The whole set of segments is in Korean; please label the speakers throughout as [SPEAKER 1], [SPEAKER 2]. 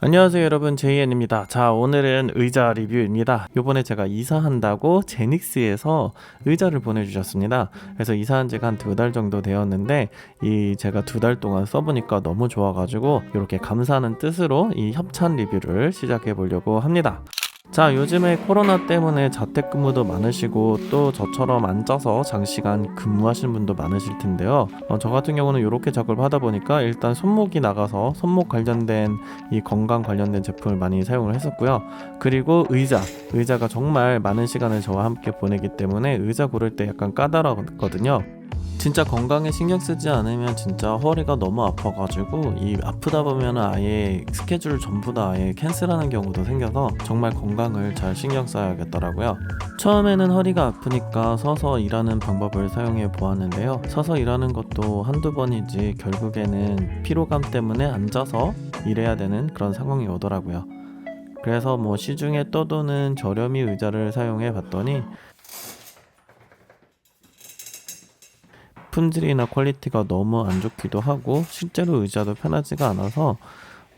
[SPEAKER 1] 안녕하세요 여러분. 제이엔입니다. 자 오늘은 의자 리뷰입니다. 요번에 제가 이사한다고 제닉스에서 의자를 보내주셨습니다. 그래서 이사한 지가 한 두 달 정도 되었는데 이 제가 두 달 동안 써보니까 너무 좋아가지고 이렇게 감사하는 뜻으로 이 협찬 리뷰를 시작해 보려고 합니다 자, 요즘에 코로나 때문에 자택근무도 많으시고 또 저처럼 앉아서 장시간 근무하시는 분도 많으실 텐데요. 어, 저 같은 경우는 이렇게 작업을 하다 보니까 일단 손목이 나가서 손목 관련된 이 건강 관련된 제품을 많이 사용을 했었고요. 그리고 의자, 의자가 정말 많은 시간을 저와 함께 보내기 때문에 의자 고를 때 약간 까다롭거든요. 진짜 건강에 신경 쓰지 않으면 진짜 허리가 너무 아파가지고 이 아프다 보면 아예 스케줄 전부 다 아예 캔슬하는 경우도 생겨서 정말 건강을 잘 신경 써야겠더라고요. 처음에는 허리가 아프니까 서서 일하는 방법을 사용해 보았는데요. 서서 일하는 것도 한두 번이지 결국에는 피로감 때문에 앉아서 일해야 되는 그런 상황이 오더라고요. 그래서 뭐 시중에 떠도는 저렴이 의자를 사용해 봤더니 품질이나 퀄리티가 너무 안 좋기도 하고 실제로 의자도 편하지가 않아서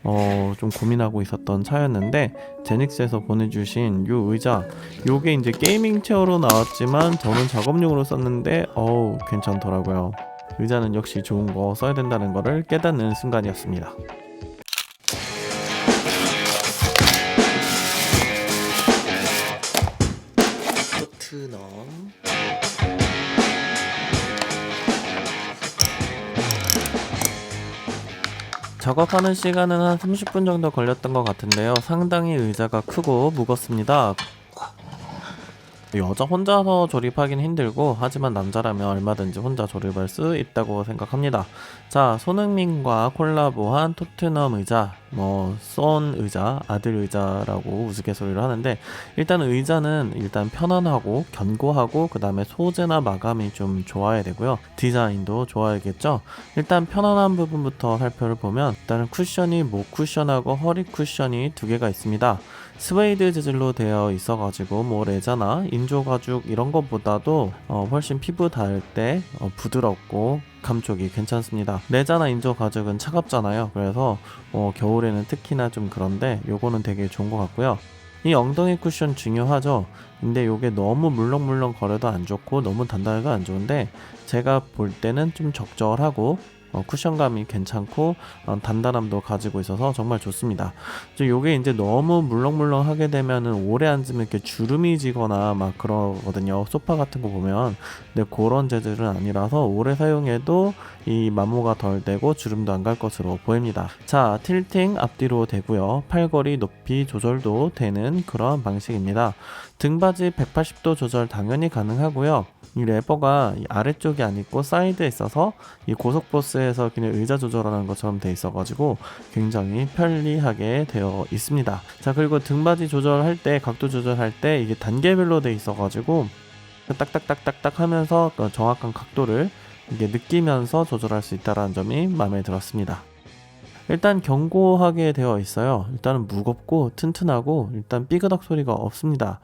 [SPEAKER 1] 어, 좀 고민하고 있었던 차였는데 제닉스에서 보내주신 요 의자 요게 이제 게이밍 체어로 나왔지만 저는 작업용으로 썼는데 어우 괜찮더라고요. 의자는 역시 좋은 거 써야 된다는 거를 깨닫는 순간이었습니다. 토트넘 작업하는 시간은 한 30분 정도 걸렸던 것 같은데요. 상당히 의자가 크고 무겁습니다. 여자 혼자서 조립하긴 힘들고 하지만 남자라면 얼마든지 혼자 조립할 수 있다고 생각합니다. 자, 손흥민과 콜라보한 토트넘 의자, 뭐쏜 의자, 아들 의자라고 우스갯소리를 하는데 일단 의자는 일단 편안하고 견고하고 그 다음에 소재나 마감이 좀 좋아야 되고요. 디자인도 좋아야겠죠. 일단 편안한 부분부터 살펴보면 일단은 쿠션이 목 쿠션하고 허리 쿠션이 두 개가 있습니다. 스웨이드 재질로 되어 있어가지고 뭐 레자나 인조 가죽 이런 것보다도 어 훨씬 피부 닿을 때 어 부드럽고 감촉이 괜찮습니다. 레자나 인조 가죽은 차갑잖아요. 그래서 어 겨울에는 특히나 좀 그런데 요거는 되게 좋은 것 같고요. 이 엉덩이 쿠션 중요하죠. 근데 요게 너무 물렁물렁 거려도 안 좋고 너무 단단해도 안 좋은데 제가 볼 때는 좀 적절하고 어, 쿠션감이 괜찮고 어, 단단함도 가지고 있어서 정말 좋습니다. 요게 이제 너무 물렁물렁 하게 되면은 오래 앉으면 이렇게 주름이 지거나 막 그러거든요. 소파 같은 거 보면. 근데 그런 재질은 아니라서 오래 사용해도 이 마모가 덜 되고 주름도 안 갈 것으로 보입니다. 자, 틸팅 앞뒤로 되고요. 팔걸이 높이 조절도 되는 그런 방식입니다. 등받이 180도 조절 당연히 가능하고요. 이 레버가 이 아래쪽이 아니고 사이드에 있어서 이 고속버스 에서 그냥 의자 조절하는 것처럼 돼 있어가지고 굉장히 편리하게 되어 있습니다. 자 그리고 등받이 조절할 때 각도 조절할 때 이게 단계별로 돼 있어가지고 딱딱딱딱딱 하면서 그 정확한 각도를 이게 느끼면서 조절할 수 있다는 점이 마음에 들었습니다. 일단 견고하게 되어 있어요. 일단은 무겁고 튼튼하고 일단 삐그덕 소리가 없습니다.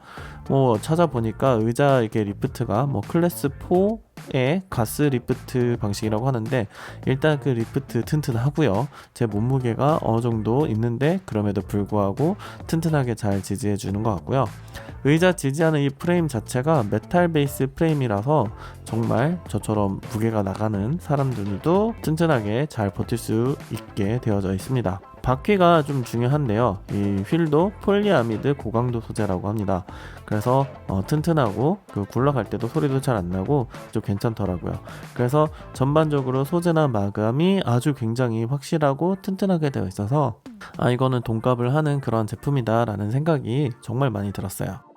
[SPEAKER 1] 뭐 찾아보니까 의자 이게 리프트가 뭐 클래스 4 의 가스 리프트 방식이라고 하는데 일단 그 리프트 튼튼하고요. 제 몸무게가 어느 정도 있는데 그럼에도 불구하고 튼튼하게 잘 지지해 주는 것 같고요. 의자 지지하는 이 프레임 자체가 메탈 베이스 프레임이라서 정말 저처럼 무게가 나가는 사람들도 튼튼하게 잘 버틸 수 있게 되어져 있습니다. 바퀴가 좀 중요한데요. 이 휠도 폴리아미드 고강도 소재라고 합니다. 그래서 어, 튼튼하고 그 굴러갈 때도 소리도 잘 안 나고 좀 괜찮더라고요. 그래서 전반적으로 소재나 마감이 아주 굉장히 확실하고 튼튼하게 되어 있어서 아 이거는 돈값을 하는 그런 제품이다라는 생각이 정말 많이 들었어요.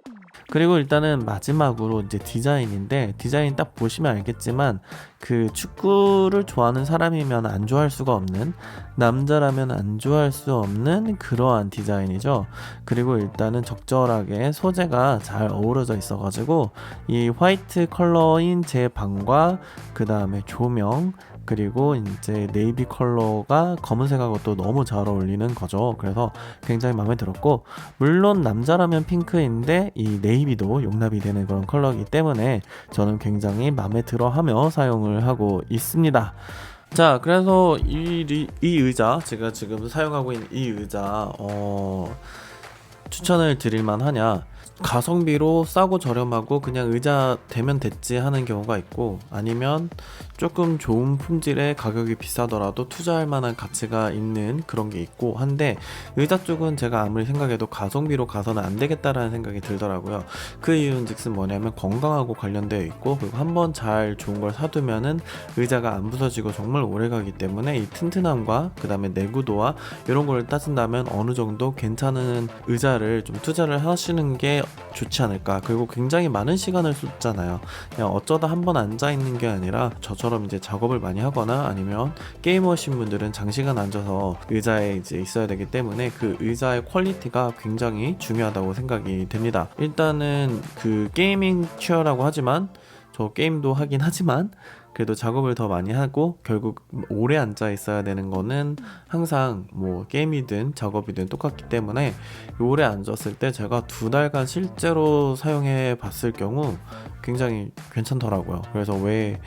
[SPEAKER 1] 그리고 일단은 마지막으로 이제 디자인인데 디자인 딱 보시면 알겠지만 그 축구를 좋아하는 사람이면 안 좋아할 수가 없는 남자라면 안 좋아할 수 없는 그러한 디자인이죠. 그리고 일단은 적절하게 소재가 잘 어우러져 있어가지고 이 화이트 컬러인 제 방과 그 다음에 조명 그리고 이제 네이비 컬러가 검은색하고 또 너무 잘 어울리는 거죠. 그래서 굉장히 마음에 들었고 물론 남자라면 핑크인데 이 네이비도 용납이 되는 그런 컬러이기 때문에 저는 굉장히 마음에 들어하며 사용을 하고 있습니다. 자, 그래서 이, 리- 이 의자 제가 지금 사용하고 있는 이 의자 어 추천을 드릴 만하냐? 가성비로 싸고 저렴하고 그냥 의자 되면 됐지 하는 경우가 있고 아니면 조금 좋은 품질의 가격이 비싸더라도 투자할 만한 가치가 있는 그런 게 있고 한데 의자 쪽은 제가 아무리 생각해도 가성비로 가서는 안 되겠다라는 생각이 들더라고요. 그 이유는 즉슨 뭐냐면 건강하고 관련되어 있고 그리고 한번 잘 좋은 걸 사두면은 의자가 안 부서지고 정말 오래 가기 때문에 이 튼튼함과 그 다음에 내구도와 이런 걸 따진다면 어느 정도 괜찮은 의자를 좀 투자를 하시는 게 좋지 않을까. 그리고 굉장히 많은 시간을 쏟잖아요. 그냥 어쩌다 한 번 앉아 있는 게 아니라 저처럼 이제 작업을 많이 하거나 아니면 게이머신 분들은 장시간 앉아서 의자에 이제 있어야 되기 때문에 그 의자의 퀄리티가 굉장히 중요하다고 생각이 됩니다. 일단은 그 게이밍 체어라고 하지만 저 게임도 하긴 하지만 그래도 작업을 더 많이 하고 결국 오래 앉아 있어야 되는 거는 항상 뭐 게임이든 작업이든 똑같기 때문에 오래 앉았을 때 제가 두 달간 실제로 사용해 봤을 경우 굉장히 괜찮더라고요. 그래서 왜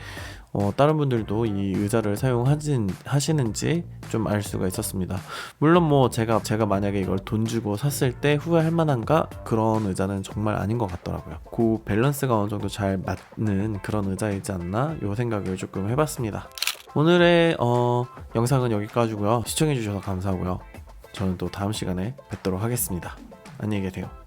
[SPEAKER 1] 어, 다른 분들도 이 의자를 사용하진 하시는지 좀 알 수가 있었습니다. 물론 뭐 제가 제가 만약에 이걸 돈 주고 샀을 때 후회할 만한가 그런 의자는 정말 아닌 것 같더라고요. 그 밸런스가 어느 정도 잘 맞는 그런 의자이지 않나 요 생각을 조금 해봤습니다. 오늘의 어, 영상은 여기까지고요. 시청해주셔서 감사하고요. 저는 또 다음 시간에 뵙도록 하겠습니다. 안녕히 계세요.